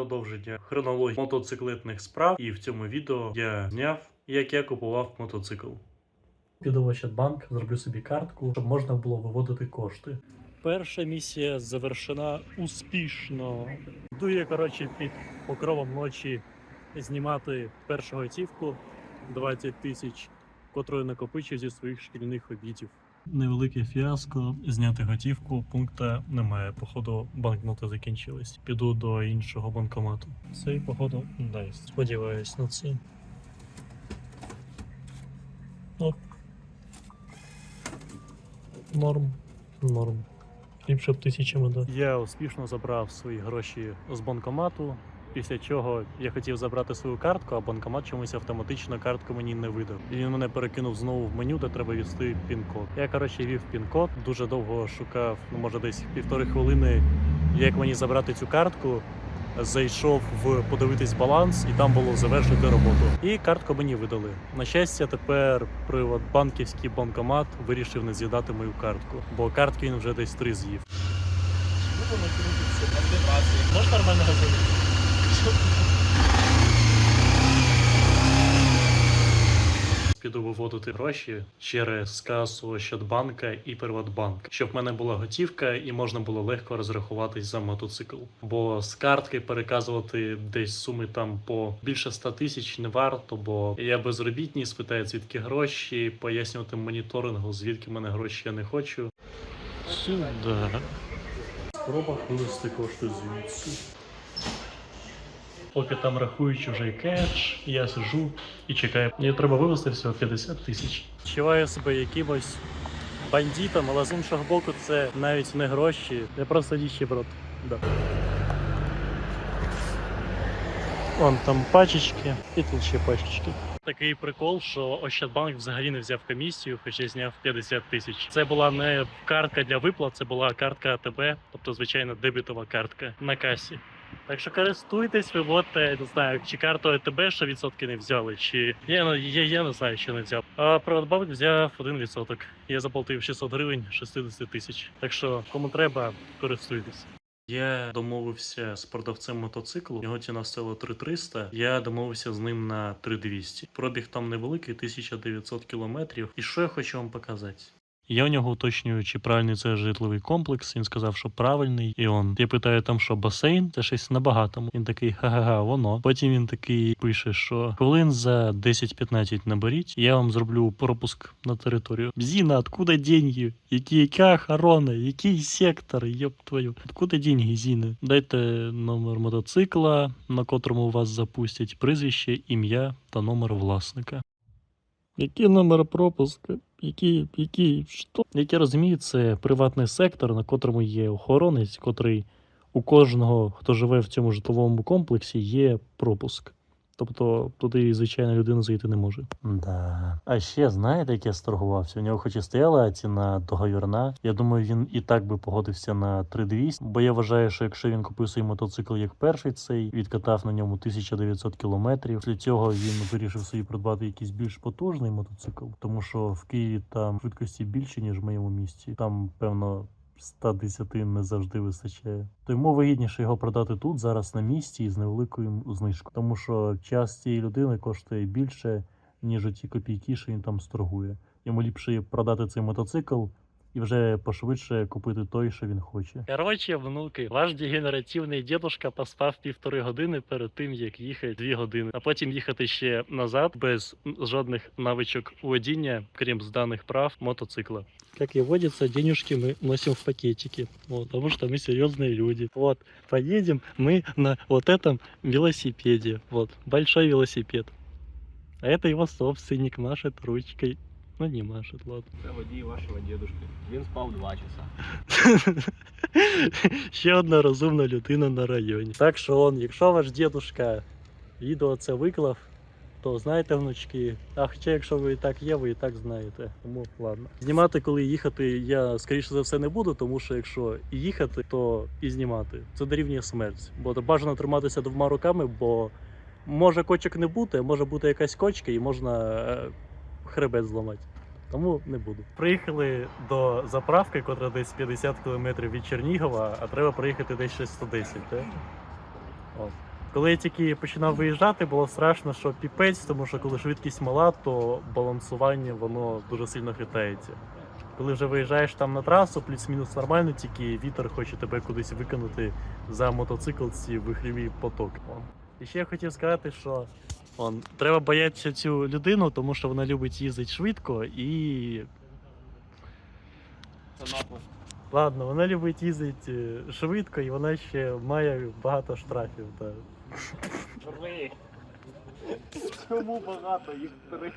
продовження хронології мотоциклетних справ, і в цьому відео я зняв, як я купував мотоцикл. Піду в Ощадбанк, зроблю собі картку, щоб можна було виводити кошти. Перша місія завершена успішно. Йду я, коротше, під покровом ночі знімати першу готівку 20 тисяч, котру я накопичив зі своїх шкільних обідів. Невелике фіаско, зняти готівку, пункта немає. Походу, банкноти закінчились. Піду до іншого банкомату. Цей, походу, дасть. Сподіваюсь на це. Оп. Норм. Норм. Ліпше б тисячами да. Я успішно забрав свої гроші з банкомату. Після чого я хотів забрати свою картку, а банкомат чомусь автоматично картку мені не видав. І він мене перекинув знову в меню, де треба ввести пін-код. Я коротше вів пін-код, дуже довго шукав, ну може десь півтори хвилини, як мені забрати цю картку. Зайшов в подивитись баланс, і там було завершити роботу. І картку мені видали. На щастя, тепер приватбанківський банкомат вирішив не з'їдати мою картку, бо картки він вже десь три з'їв. Можеш нормально говорити? Піду виводити гроші через касу Ощадбанка і Приватбанк, щоб в мене була готівка і можна було легко розрахуватись за мотоцикл. Бо з картки переказувати десь суми там по більше 100 тисяч не варто, бо я безробітний, спитаю, звідки гроші, пояснювати моніторингу, звідки в мене гроші я не хочу. Сюди. Спроба вивести кошти звідси. Поки там рахують чужий кеш, я сижу і чекаю. Мені треба вивезти всього 50 тисяч. Відчуваю себе якимось бандитом, але з іншого боку, це навіть не гроші. Я просто ніщеброд. Да. Вон там пачечки і тут ще пачечки. Такий прикол, що Ощадбанк взагалі не взяв комісію, хоча зняв 50 тисяч. Це була не картка для виплат, це була картка АТБ, тобто звичайно дебітова картка на касі. Так що користуйтесь, виводьте, не знаю, чи карту АТБ, що відсотки не взяли, чи я, я, я не знаю, що не взяв. А Приватбанк взяв 1%. Я заплатив 600 гривень 60 тисяч. Так що, кому треба, користуйтесь. Я домовився з продавцем мотоциклу. Його ціна стала 3300. Я домовився з ним на 3200. Пробіг там невеликий, 1900 кілометрів. І що я хочу вам показати? Я у нього уточнюю, чи правильний це житловий комплекс. Він сказав, що правильний. І он я питаю там, що басейн, це щось на багатому. Він такий ха-ха-ха, воно. Потім він такий пише, що хвилин за 10-15 наберіть, я вам зроблю пропуск на територію. Зіна, откуда деньги? Які яка охорона? Який сектор? Йоп твою. Откуда деньги, Зіна? Дайте номер мотоцикла, на котрому вас запустять, прізвище, ім'я та номер власника. Який номер пропуска? Який, які, що? Як я розумію, це приватний сектор, на котрому є охоронець, котрий у кожного, хто живе в цьому житловому комплексі, є пропуск. Тобто туди звичайна людина зайти не може. Да. А ще знаєте, як я сторгувався? У нього хоч і стояла ціна договірна. Я думаю, він і так би погодився на 3200, бо я вважаю, що якщо він купив свій мотоцикл як перший цей, відкатав на ньому 1900 кілометрів. Після цього він вирішив собі придбати якийсь більш потужний мотоцикл, тому що в Києві там швидкості більше, ніж в моєму місті. Там, певно. 110 не завжди вистачає. То йому вигідніше його продати тут зараз на місці і з невеликою знижкою, тому що час цієї людини коштує більше, ніж ті копійки, що він там сторгує. Йому ліпше продати цей мотоцикл і вже пошвидше купити той, що він хоче. Короче, внуки, ваш дегенеративний дідушка поспав півтори години перед тим, як їхати дві години, а потім їхати ще назад без жодних навичок водіння, крім зданих прав мотоцикла. Как и водится, денежки мы носим в пакетике, вот, потому что мы серьезные люди. Вот, поедем мы на вот этом велосипеде, вот, большой велосипед. А это его собственник машет ручкой. Ну, не машет, ладно. Це водій вашого дідушки. Він спав два часа. Ще одна розумна людина на районі. Так що он, якщо ваш дідушка відео це виклав, то знаєте, внучки. А хоча, якщо ви і так є, ви і так знаєте. Тому ладно. Знімати, коли їхати, я скоріше за все не буду, тому що якщо і їхати, то і знімати. Це дорівнює смерть. Бо бажано триматися двома руками, бо може кочок не бути, може бути якась кочка, і можна е, хребет зламати. Тому не буду. Приїхали до заправки, котра десь 50 км від Чернігова, а треба приїхати десь щось 110, так? От. Коли я тільки починав виїжджати, було страшно, що піпець, тому що коли швидкість мала, то балансування воно дуже сильно хитається. Коли вже виїжджаєш там на трасу, плюс-мінус нормально, тільки вітер хоче тебе кудись викинути за мотоцикл ці вихріві потоки. І ще я хотів сказати, що вон, треба боятися цю людину, тому що вона любить їздити швидко і. Це наклеп. Ладно, вона любить їздити е, швидко і вона ще має багато штрафів. Три. Чому багато їх три?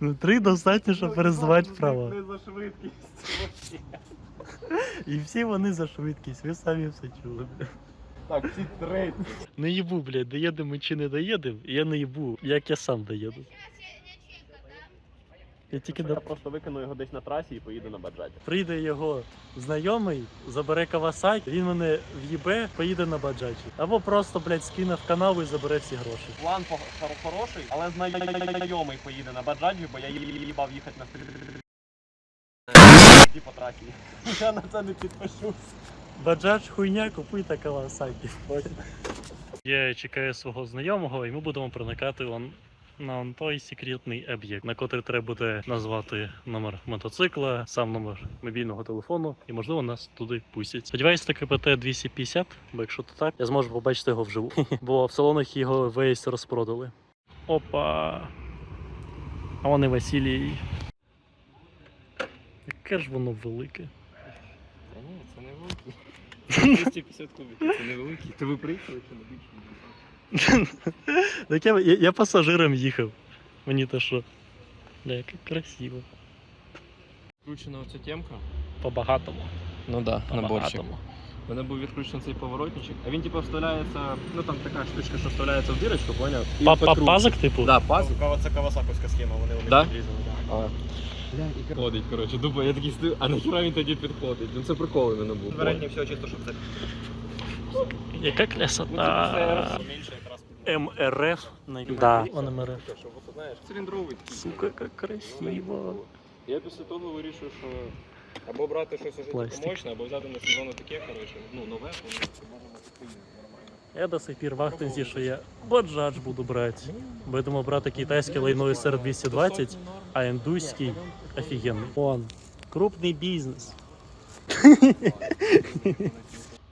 Ну, три достатньо, щоб перезвати вправо. Не за швидкість. І всі вони за швидкість, ви самі все чули. Так, ці три. Не їбу, блядь, доїдемо чи не доїдемо, я не їбу, як я сам доїду. Я тільки Я до... просто викину його десь на трасі і поїду на баджаті. прийде його знайомий, забере Кавасакі, він мене в'їбе, поїде на баджаті. Або просто, блядь, скине в канаву і забере всі гроші. План по- хороший, але знайомий поїде на баджаті, бо я їбав їхати на стрі- по трасі. Я на це не підпишусь. Баджадж хуйня, купуйте Кавасакі. Я чекаю свого знайомого, і ми будемо проникати он на той секретний об'єкт, на котрий треба буде назвати номер мотоцикла, сам номер мобільного телефону, і можливо нас туди пустять. Сподіваюся, таке КПТ 250, бо якщо то так, я зможу побачити його вживу. Бо в салонах його весь розпродали. Опа! А вони Василій. Яке ж воно велике. Та ні, це не великий. 250 кубиків, це не великий. Ти ви приїхали чи не більше? Так я, я, я пасажиром їхав. Мені то що. Бля, як красиво. Включена оця темка. По-багатому. Ну да, По-багатому. У мене був відключений цей поворотничок, а він типу вставляється, ну там така штучка, що вставляється в дірочку, поняв? І Па- по па- кругу. Пазик, типу? Да, пазик. Це кавасаковська схема, вони вони Да? підрізали. А. Підходить, коротше, думаю, я такий стою, а нахіра він тоді підходить? Ну це прикол мене був. Верхнє все чисто, щоб це Яка красота. менше якраз. МРФ. Да, он МРФ. Циліндровий. Сука, як красиво. Я після того вирішив, що або брати щось уже мощне, або взяти на сезону таке, коротше, ну нове, воно можемо купити нормально. Я до сих пір в ахтензі, що я баджадж буду брати. Бо я думав брати китайський лайно SR 220, а індуський офігенний. Он, крупний бізнес.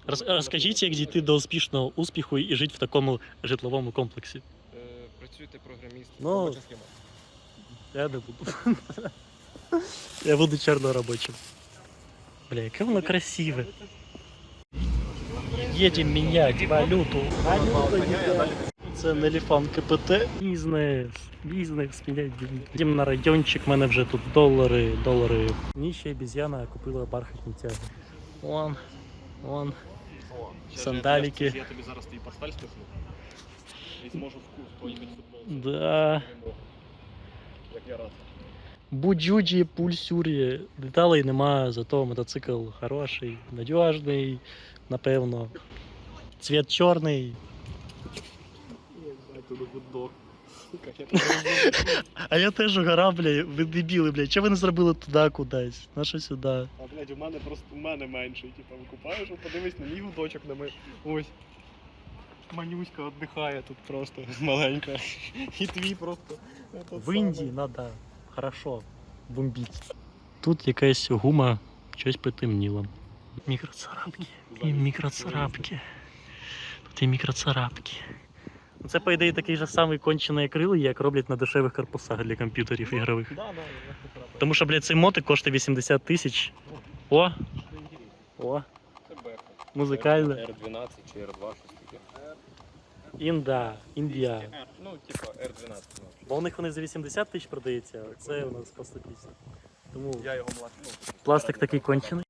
Роз- Розкажіть, як дійти до успішного успіху і жити в такому житловому комплексі. Е, Працюйте програмістом. Ну, робоча схема. Я не буду. Я буду чорноробочим. Бля, яке воно красиве. Едем менять валюту. Це не ліфан КПТ. Бізнес. Бізнес, менять деньги. Йдемо на райончик, в мене вже тут долари, долари. Ніща обіз'яна купила бархатні тяги. Вон, вон. Ще Сандаліки. Я, тобі зараз твій портфель спихну. І зможу вкус поїхати футбол. Да. Як я рад. Буджуджі, пульсюрі. Деталей нема, зато мотоцикл хороший, надіжний, напевно. Цвіт чорний. Туди гудок. А я теж гора, бля, ви дебіли, бля. Чого ви не зробили туди кудись? На що сюди? А блядь, у мене просто у мене менший. Типа викупаєш, от подивись на мій гудочок на ми. Ось. Манюська віддихає тут просто маленька. І твій просто. В Індії треба хорошо бомбити. Тут якась гума щось потемніло. Мікроцарапки. І мікроцарапки. Тут і мікроцарапки. Ну, Це, по ідеї, такий же самий кончений акрил, як роблять на дешевих корпусах для комп'ютерів ігрових. Да, да. Тому що, блядь, цей мотик коштує 80 тисяч. О! О! Музикальне. R12 чи R2, щось таке. Інда, Індія. Ну, типа R12. ну. Бо у них вони за 80 тисяч продаються, а це у нас по 150. Тому Я його. Ну, пластик такий кончений.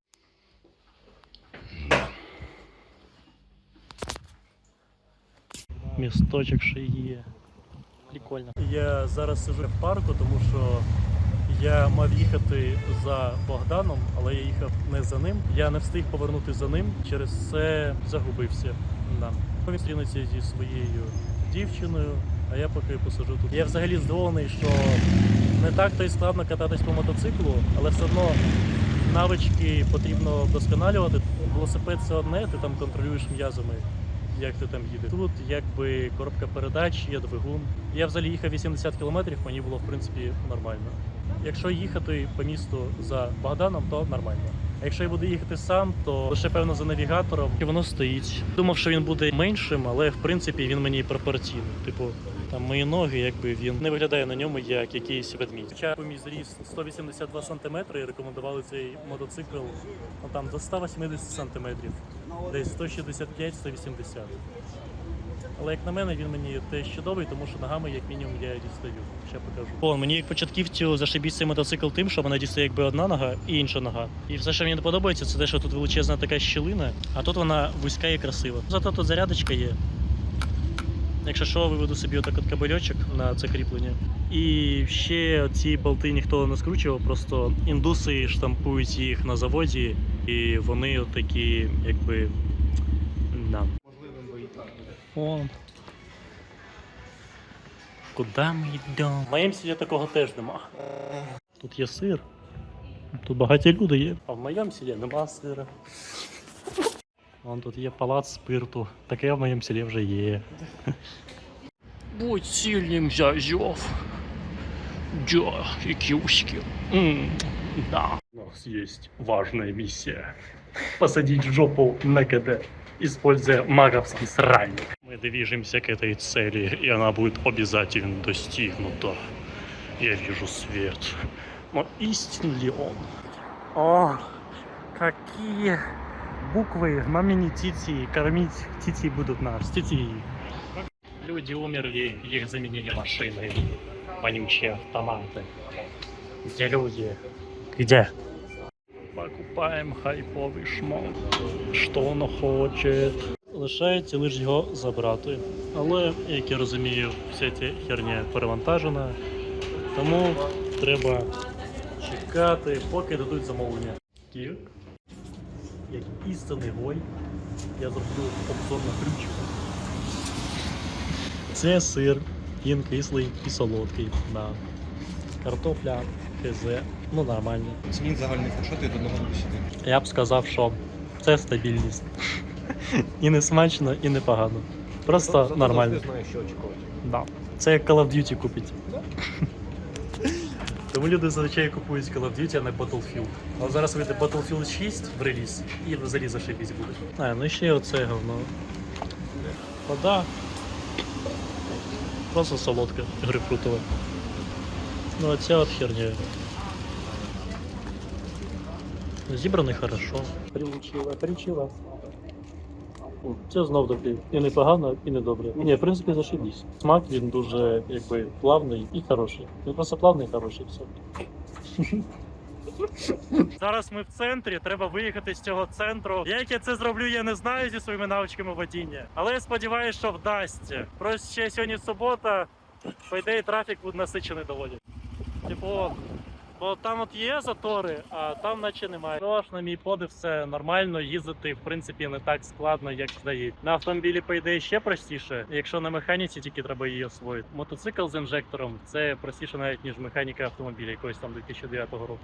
Місточок ще є. Прикольно. Я зараз сижу в парку, тому що я мав їхати за Богданом, але я їхав не за ним. Я не встиг повернути за ним, через це загубився. Да. Він стрінеться зі своєю дівчиною, а я поки посижу тут. Я взагалі здивований, що не так то й складно кататись по мотоциклу, але все одно навички потрібно вдосконалювати. Велосипед це одне, ти там контролюєш м'язами як ти там їдеш. Тут якби коробка передач, є двигун. Я взагалі їхав 80 кілометрів, мені було в принципі нормально. Якщо їхати по місту за Богданом, то нормально. А якщо я буду їхати сам, то лише певно за навігатором і воно стоїть. Думав, що він буде меншим, але в принципі він мені пропорційний. Типу, там мої ноги, якби він не виглядає на ньому як якийсь ведмідь. Хоча мій зріст 182 см і рекомендували цей мотоцикл ну, там до 180 см, десь 165-180. Але як на мене, він мені теж чудовий, тому що ногами, як мінімум, я дістаю. Ще покажу. О, мені як початківцю зашибіть цей мотоцикл тим, що мене дістає якби одна нога і інша нога. І все, що мені не подобається, це те, що тут величезна така щілина, а тут вона вузька і красива. Зато тут зарядочка є. Якщо що, виведу собі отак от кабельочок на це кріплення. І ще ці болти ніхто не скручував, просто індуси штампують їх на заводі, і вони такі, якби. Да. О. Куди ми йдемо? В моєму селі такого теж нема. Тут є сир. Тут багаті люди є. А в моєму селі нема сира. Вон тут є палац спирту. Таке в моєму селі вже є. Будь сильним, зязьов. Джо и киуськи. Да. У нас есть важная миссия. Посадить в жопу на КД, используя маговский сральник. Мы движемся к этой цели, и она будет обязательно достигнута. Я вижу свет. Но истин ли он? О, какие буквы мамини Тити кормить Тити будут нас. Тити. Люди умерли, их заменили машины. Вонючие автоматы. Где люди? Где? Покупаємо хайповий шмот. Що воно хоче. Лишається лише його забрати. Але, як я розумію, вся ця херня перевантажена. Тому треба чекати, поки дадуть замовлення. Кірк, як істинний гой, я зроблю обзор на ключ. Це сир, він кислий і солодкий. Да. Картопля, хз, ну нормально. Змін загальних ти до 1 до 10? Я б сказав, що це стабільність. І не смачно, і не погано. Просто нормально. знаєш, що очікувати. Да. Це як Call of Duty купить. Тому люди зазвичай купують Call of Duty, а не Battlefield. Але зараз вийде Battlefield 6 в реліз і взагалі зашибісь буде. А, ну ще оце говно. Вода. Просто солодка, грейпфрутова. Ну а ця от херня. Зібраний хорошо. Прилучила, причила. Це знов таки і непогано, і не добре. Ні, в принципі, зашибісь. Смак він дуже якби плавний і хороший. Він просто плавний і хороший все. Зараз ми в центрі, треба виїхати з цього центру. Як я це зроблю, я не знаю зі своїми навичками водіння. Але я сподіваюся, що вдасться. Просто ще сьогодні субота, по ідеї, трафік буде насичений доволі. Типу, Бо там от є затори, а там наче немає. Тож, на мій подив, все нормально. Їздити, в принципі, не так складно, як здається. На автомобілі, по ідеї, ще простіше. Якщо на механіці, тільки треба її освоїти. Мотоцикл з інжектором це простіше навіть ніж механіка автомобіля якогось там 2009 року.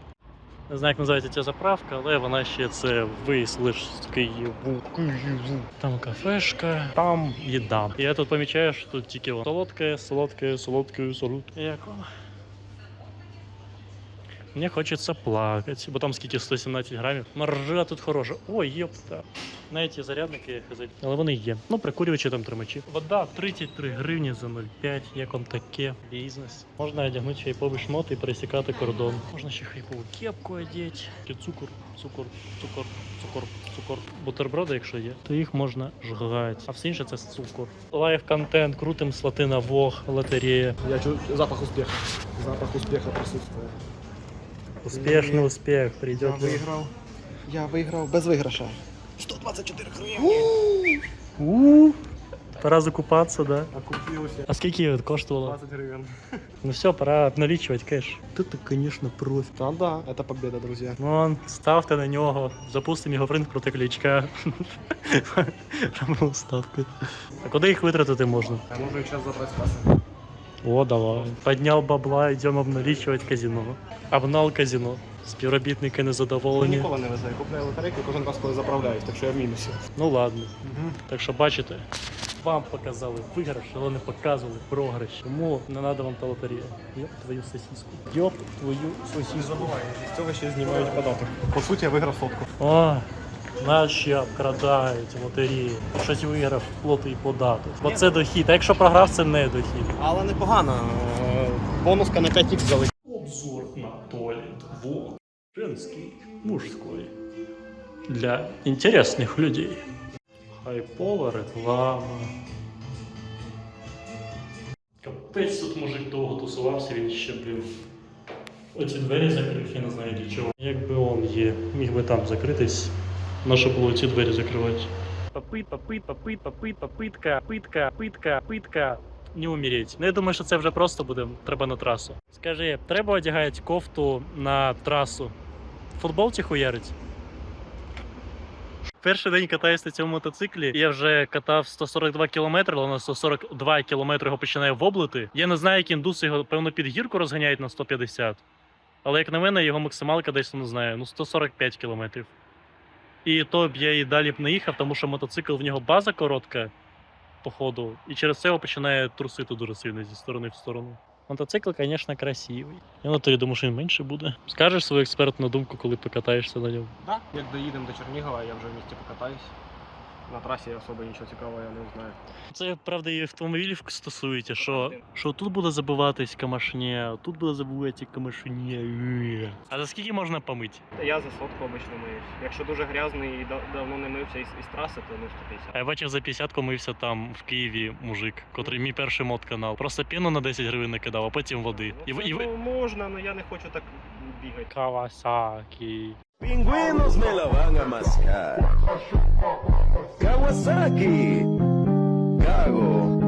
Не знаю, як називається ця заправка, але вона ще це виїзд лише з Києву. Там кафешка, там їда. Я тут помічаю, що тут тільки солодке, солодке, солодке, солодке. Як воно? Мне хочется плакать, бо там скільки 117 грамів. Маржа тут хороша. Ой, єпта. На ці зарядники. Але вони є. Ну, прикурювачі там тримачі. Вода 33 гривні за 0,5. Як вам таке? Бізнес. Можна одягнути хайповий шмот і пересікати кордон. Можна ще хайпову кепку одіти. Цукор, цукор, цукор, цукор, цукор. Бутерброди, якщо є, то їх можна жгати. А все інше це цукор. Лайв контент, крутим слоти на вог, лотерея. Я чую запах успіху. Запах успіху присутствує. Успешный успех Я придет. виграв. Я виграв без виграша. 124 гривні. У, Пора закупаться, да? А купився. А скільки это коштувало? 20 гривень. Ну все, пора налічувати кеш. Ти ти, конечно, профі. Та да, це победа, друзі. Вон, ставте на нього, запустимо його в ринг проти клічка. Робимо ставки. А куди їх витратити можна? А може час забрати. О, давай. Поднял бабла, идем обналичивать казино. Обнал казино. Співробітники незадоволені. Ніколи не везе. Я купляю лотерейки кожен раз, коли заправляюсь, так що я в мінусі. Ну ладно. Так що бачите, вам показали виграш, але не показували програш. Тому не треба вам та лотерея. Йоп твою сосиску. Йоп твою сосиску. Забуваю, з цього ще знімають податок. По суті, я виграв сотку. О, наші обкрадають лотереї. Щось виграв платий податок. Бо це дохід. А якщо програв, це не дохід. Але непогано. Е, Бонуска на 5 х залетіла. Обзор на туалет. Вот. Женский, мужской. Для интересных людей. Хайпова реклама. Капець тут мужик довго тусувався, він ще, блін. Оці двері закрив, я не знаю для чого. Якби он є, міг би там закритись. На що було ці двері закривати? Попит, попит, попит, попит, попитка, питка, питка, питка. Не умереть. Ну я думаю, що це вже просто буде. Треба на трасу. Скажи, треба одягати кофту на трасу. В футболці хуярить? Перший день катаюсь на цьому мотоциклі. Я вже катав 142 кілометри, але на 142 кілометри його починає воблити. Я не знаю, як індуси його, певно, під гірку розганяють на 150. Але як на мене, його максималка десь не знаю, ну 145 кілометрів. І то б я і далі б не їхав, тому що мотоцикл в нього база коротка, походу, і через це його починає трусити дуже сильно зі сторони в сторону. Мотоцикл, звісно, красивий. Я на то я думаю, що він менше буде. Скажеш свою експертну думку, коли покатаєшся на ньому. Да? Як доїдемо до Чернігова, я вже в місті покатаюсь. На трасі особо нічого цікавого я не знаю. Це правда і автомобілів стосується, що, що тут буде забиватись камашня, тут буде забиватися камашня. Е. А за скільки можна помити? Я за сотку обично миюсь. Якщо дуже грязний і дав- давно не мився із, із траси, то ну 150. А я бачив за 50 мився там в Києві мужик, котрий мій перший мод канал. Просто піну на 10 гривень накидав, а потім води. І, в- і, Ну, можна, але я не хочу так бігати. Кавасакі. Pingüinos з la маска. Кавасакі. mascar. Kawasaki.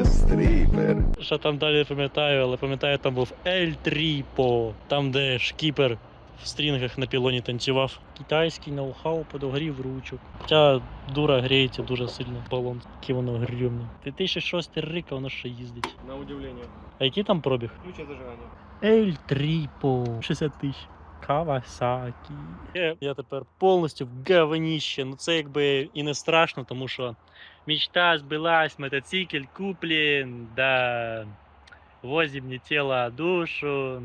І стріпер. Що там далі не пам'ятаю, але пам'ятаю, там був Ель Тріпо, там, де шкіпер в стрінгах на пілоні танцював. Китайський ноу-хау подогрів ручок. Ця дура гріється дуже сильно балон. Яке воно грюмне. 2006 рік, воно ще їздить. На удивлення. А який там пробіг? Ключі зажигання. Ель Тріпо. 60 тисяч. Кавасакі. Я, я тепер повністю в говніще. Ну це якби і не страшно, тому що мечта збилась, мотоцикль куплен, да. Возим не тело, а душу,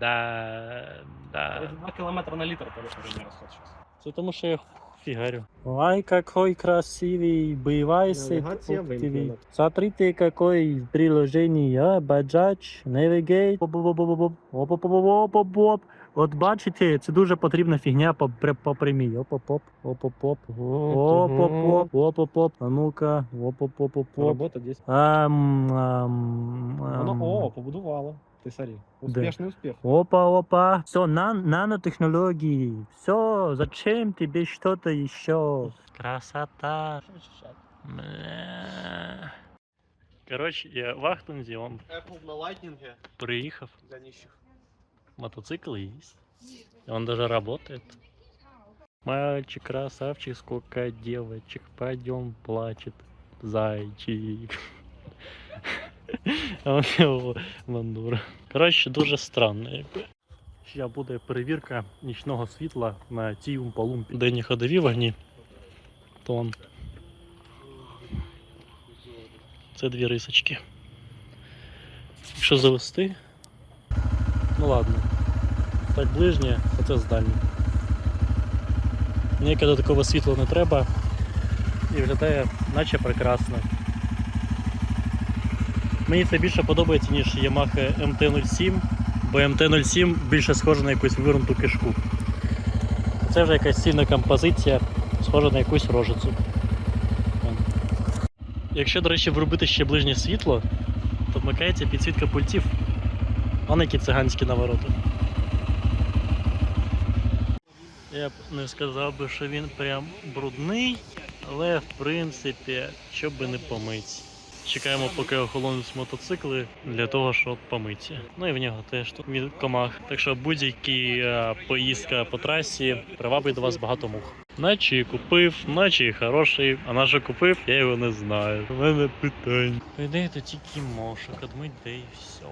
да, да. 2 километра на літр не розход сейчас. Це тому, що я фігарю. Ай, какой красивый девайс. Навигация вымкнена. Смотрите, какой приложение, Bajaj, Navigate, оп-оп-оп-оп-оп, оп-оп-оп-оп-оп. От бачите, це дуже потрібна фігня по, при- по прямій. Оп-оп-оп, оп-оп-оп, оп-оп-оп, оп-оп-оп. А ну-ка, оп-оп-оп-оп. Робота десь. Ам, ам, Воно, о, побудувало. Ти сорі. Успішний успіх. Опа, опа. Все, нан нанотехнологии. Все, зачем тебе что-то еще? Красота. Бля. Короче, я в Ахтунзе, он Apple на лайтнінгі приехав, для нищих. Мотоцикл есть. Он даже работает. Мальчик, красавчик, сколько девочек, пойдем, плачет зайчик. А у нього бандура. Коротше, дуже странно. Ще буде перевірка нічного світла на цій умпалумпі. Денні ходові вогні. Тон. Це дві рисочки. Якщо завести. Ну ладно. Так ближнє, а це з дальнім. Ніякого такого світла не треба. І виглядає наче прекрасно. Мені це більше подобається, ніж Yamaha MT-07, бо MT-07 більше схоже на якусь вирунуту кишку. Це вже якась цільна композиція, схожа на якусь рожицю. Якщо, до речі, врубити ще ближнє світло, то вмикається підсвітка пультів. Вон які циганські навороти. Я б не сказав би, що він прям брудний, але в принципі, щоб не помить. Чекаємо, поки охолонуть мотоцикли для того, щоб помитися. Ну і в нього теж тут від комах. Так що будь-які е, поїздка по трасі привабить до вас багато мух. Наче купив, наче і хороший, а на що купив, я його не знаю. У мене питань. По ідеї, то тільки мошок, одмить де і все.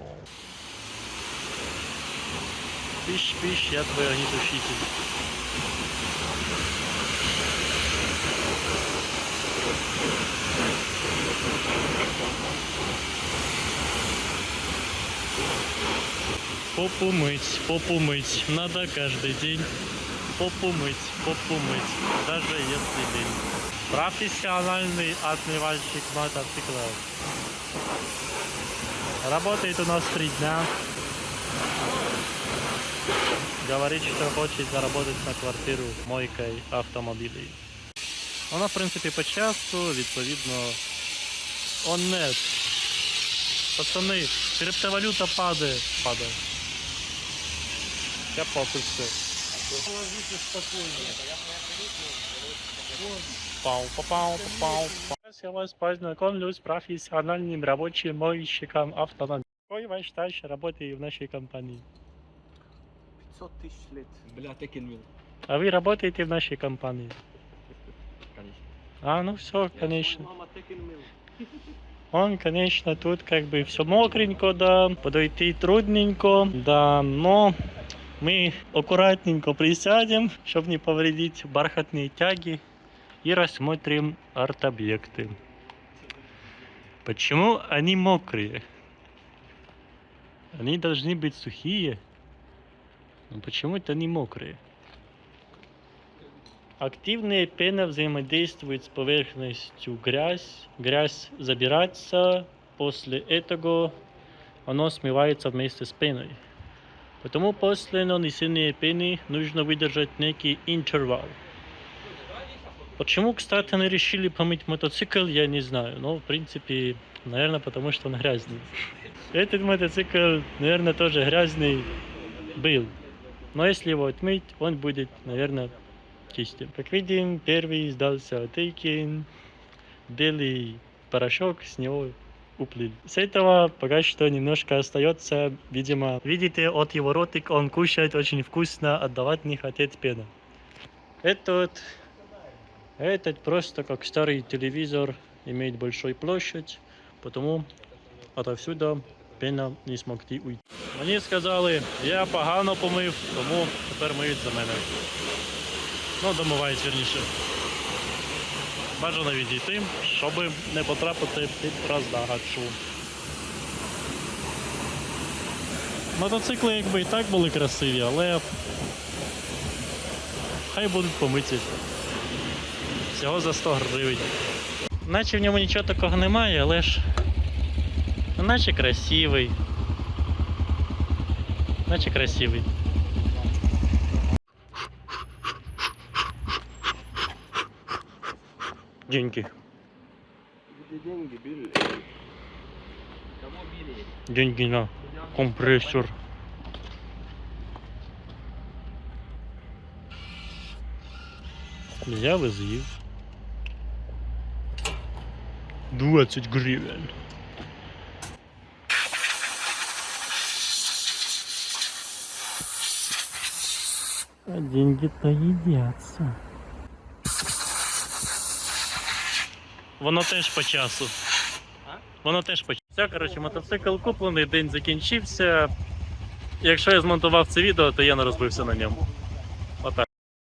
Спишь, спишь, я твой огнетушитель. Попу мыть, попу мыть. Надо каждый день. Попу мыть, попу мыть. Даже если лень. Профессиональный отмывальщик мотоциклов. Работает у нас три дня Говорит, что хочет заработать на квартиру мойкой автомобілей. Вона, в принципі, по часу, відповідно, он нет. Пацани, криптовалюта падає. Падає. Я похуй все. Пау, пау, пау, Сейчас я вас познакомлю с профессиональным рабочим мойщиком автомобиля. Какой ваш стаж работы в нашей компании? 500 тисяч літ. Бля, Tekken Mill. А вы работаете в нашей компании? Конечно. А, ну все, конечно. Мама Tekken Mill. Он, конечно, тут как бы все мокренько, да, подойти трудненько, да, но мы аккуратненько присядем, чтобы не повредить бархатные тяги и рассмотрим арт-объекты. Почему они мокрые? Они должны быть сухие, но почему-то они мокрые. Активная пена взаимодействует с поверхностью грязь. Грязь забирается, после этого оно смывается вместе с пеной. Потому после нанесения пены нужно выдержать некий интервал. Почему, кстати, они решили помыть мотоцикл, я не знаю. Но, в принципе, наверное, потому что он грязный. Этот мотоцикл, наверное, тоже грязный был. Но если его отмыть, он будет, наверное, чистым. Как видим, первый сдался Тейкин, белый порошок с него уплыл. С этого пока что немножко остается, видимо, видите, от его ротик он кушает очень вкусно, отдавать не хотит пена. Этот, этот просто как старый телевизор, имеет большую площадь, потому отовсюду пена не смогти уйти. Мені сказали, я погано помив, тому тепер миють за мене. Ну, домивають вірніше. Бажано відійти, щоб не потрапити під роздачу. Мотоцикли якби і так були красиві, але хай будуть помиті. Всього за 100 гривень. Наче в ньому нічого такого немає, але ж. Наче красивий. Наче красивий. Деньги. Где деньги, Билли? Кому били? Деньги на компрессор. Я визив. 20 гривен. А деньги-то едятся. Воно теж по часу. Воно теж по часу. Все, коротше, мотоцикл куплений, день закінчився. Якщо я змонтував це відео, то я не розбився на ньому.